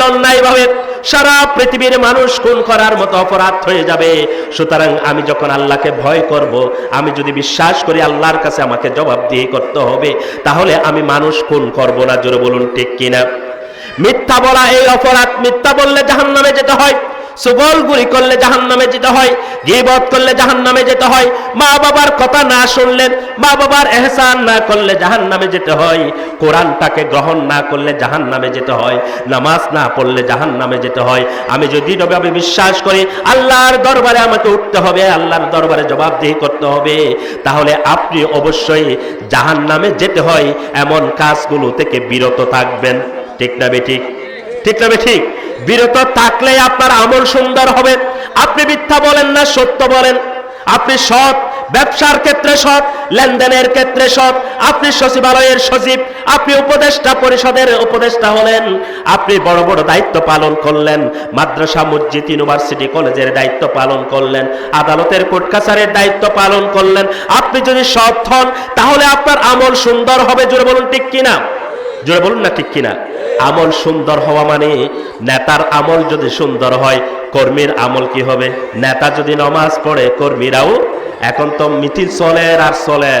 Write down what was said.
করলে অন্যায়ভাবে সারা পৃথিবীর মানুষ খুন করার মতো অপরাধ হয়ে যাবে। সুতরাং আমি যখন আল্লাহকে ভয় করব, আমি যদি বিশ্বাস করি আল্লাহর কাছে আমাকে জবাবদিহি করতে হবে, তাহলে আমি মানুষ খুন করব না। জোরে বলুন, ঠিক কিনা? মিথ্যা বলা এই অপরাধ, মিথ্যা বললে জাহান্নামে যেতে হয়। সুবল গুলি করলে জাহান নামে যেতে হয়, গিবত করলে জাহান নামে যেতে হয়। মা বাবার কথা না শুনলেন, মা বাবার এহসান না করলে জাহান নামে যেতে হয়। কোরআনটাকে গ্রহণ না করলে জাহান নামে যেতে হয়, নামাজ না পড়লে জাহান নামে যেতে হয়। আমি যদি দৃঢ়ভাবে বিশ্বাস করি, আল্লাহর দরবারে আমাকে উঠতে হবে, আল্লাহর দরবারে জবাবদিহি করতে হবে। তাহলে আপনি অবশ্যই জাহান নামে যেতে হয়, এমন কাজগুলো থেকে বিরত থাকবেন। ঠিক না বে ঠিক না ঠিক? বিরত থাকলে আপনার আমল সুন্দর হবে। আপনি মিথ্যা বলেন না, সত্য বলেন। আপনি সৎ, ব্যবসার ক্ষেত্রে সৎ, লেনদেনের ক্ষেত্রে সৎ, আপনি সচিবালয়ের সচিব, আপনি উপদেষ্টা পরিষদের উপদেষ্টা হলেন, আপনি বড় বড় দায়িত্ব পালন করলেন, মাদ্রাসা, মসজিদ, ইউনিভার্সিটি, কলেজের দায়িত্ব পালন করলেন, আদালতের কোর্ট কাছারের দায়িত্ব পালন করলেন। আপনি যদি সৎ হন, তাহলে আপনার আমল সুন্দর হবে, জোরে বলুন ঠিক কিনা? জোরে বলুন না ঠিক কিনা? আমল সুন্দর হওয়া মানে নেতার আমল যদি সুন্দর হয়, কর্মীর আমল কি হবে? নেতা যদি নমাজ পড়ে, কর্মীরাও এখন তো মিথিল চলে আর চলে